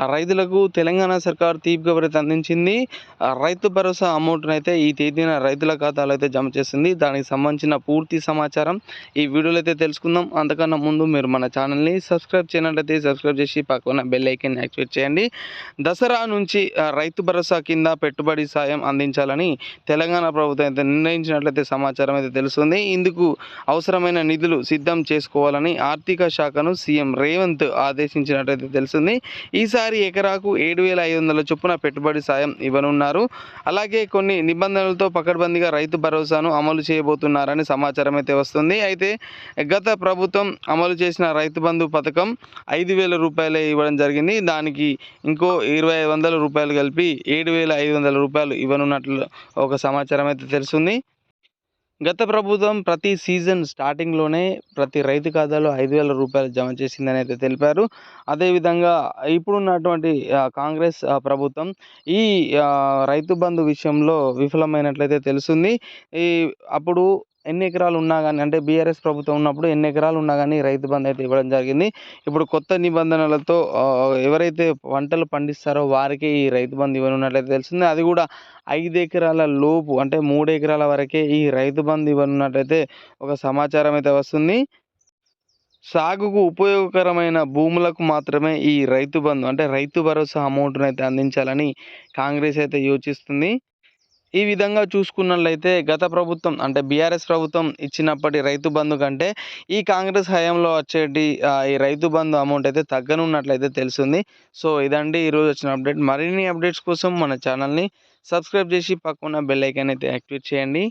ఆ రైతులకు తెలంగాణ సర్కార్ తీపి కబురైతే అందించింది. రైతు భరోసా అమౌంట్ని అయితే ఈ తేదీన రైతుల ఖాతాలో అయితే జమ చేస్తుంది దానికి సంబంధించిన పూర్తి సమాచారం ఈ వీడియోలో అయితే తెలుసుకుందాం. అంతకన్నా ముందు మీరు మన ఛానల్ని సబ్స్క్రైబ్ చేయనట్లయితే సబ్స్క్రైబ్ చేసి పక్కన బెల్ ఐకన్ యాక్టివేట్ చేయండి. దసరా నుంచి రైతు భరోసా కింద పెట్టుబడి సాయం అందించాలని తెలంగాణ ప్రభుత్వం అయితే నిర్ణయించినట్లయితే సమాచారం అయితే తెలుస్తుంది. ఇందుకు అవసరమైన నిధులు సిద్ధం చేసుకోవాలని ఆర్థిక శాఖను సీఎం రేవంత్ ఆదేశించినట్లయితే తెలుస్తుంది. ఈసారి ఎకరాకు ఏడు వేల ఐదు వందల చొప్పున పెట్టుబడి సాయం ఇవ్వనున్నారు. అలాగే కొన్ని నిబంధనలతో పకడ్బందీగా రైతు భరోసాను అమలు చేయబోతున్నారని సమాచారం అయితే వస్తుంది. అయితే గత ప్రభుత్వం అమలు చేసిన రైతు బంధు పథకం ఐదు వేల రూపాయలే ఇవ్వడం జరిగింది. దానికి ఇంకో ఇరవై ఐదు వందల రూపాయలు కలిపి ఏడు వేల ఐదు వందల రూపాయలు ఇవ్వనున్నట్లు ఒక సమాచారం అయితే తెలుస్తుంది. గత ప్రభుత్వం ప్రతి సీజన్ స్టార్టింగ్లోనే ప్రతి రైతు ఖాతాలో ఐదు వేల రూపాయలు జమ చేసిందని అయితే తెలిపారు అదేవిధంగా ఇప్పుడున్నటువంటి కాంగ్రెస్ ప్రభుత్వం ఈ రైతు బంధు విషయంలో విఫలమైనట్లయితే తెలుస్తుంది. ఈ అప్పుడు ఎన్ని ఎకరాలు ఉన్నా కానీ అంటే బీఆర్ఎస్ ప్రభుత్వం ఉన్నప్పుడు ఎన్ని ఎకరాలు ఉన్నా కానీ రైతు బంధు అయితే ఇవ్వడం జరిగింది. ఇప్పుడు కొత్త నిబంధనలతో ఎవరైతే పంటలు పండిస్తారో వారికి ఈ రైతు బంధు ఇవ్వనున్నట్లయితే తెలిసింది అది కూడా ఐదు ఎకరాల లోపు అంటే మూడు ఎకరాల వరకే ఈ రైతు బంధు ఇవ్వనున్నట్లయితే ఒక సమాచారం అయితే వస్తుంది. సాగుకు ఉపయోగకరమైన భూములకు మాత్రమే ఈ రైతు బంధు అంటే రైతు భరోసా అమౌంట్ను అయితే అందించాలని కాంగ్రెస్ అయితే యోచిస్తుంది. ఈ విధంగా చూసుకున్నట్లయితే గత ప్రభుత్వం అంటే బీఆర్ఎస్ ప్రభుత్వం ఇచ్చినప్పటి రైతు బంధు కంటే ఈ కాంగ్రెస్ హయాంలో వచ్చేటి ఈ రైతు బంధు అమౌంట్ అయితే తగ్గనున్నట్లయితే తెలుస్తుంది. సో ఇదండి ఈరోజు వచ్చిన అప్డేట్. మరిన్ని అప్డేట్స్ కోసం మన ఛానల్ని సబ్స్క్రైబ్ చేసి పక్కన బెల్ ఐకాన్ అయితే యాక్టివేట్ చేయండి.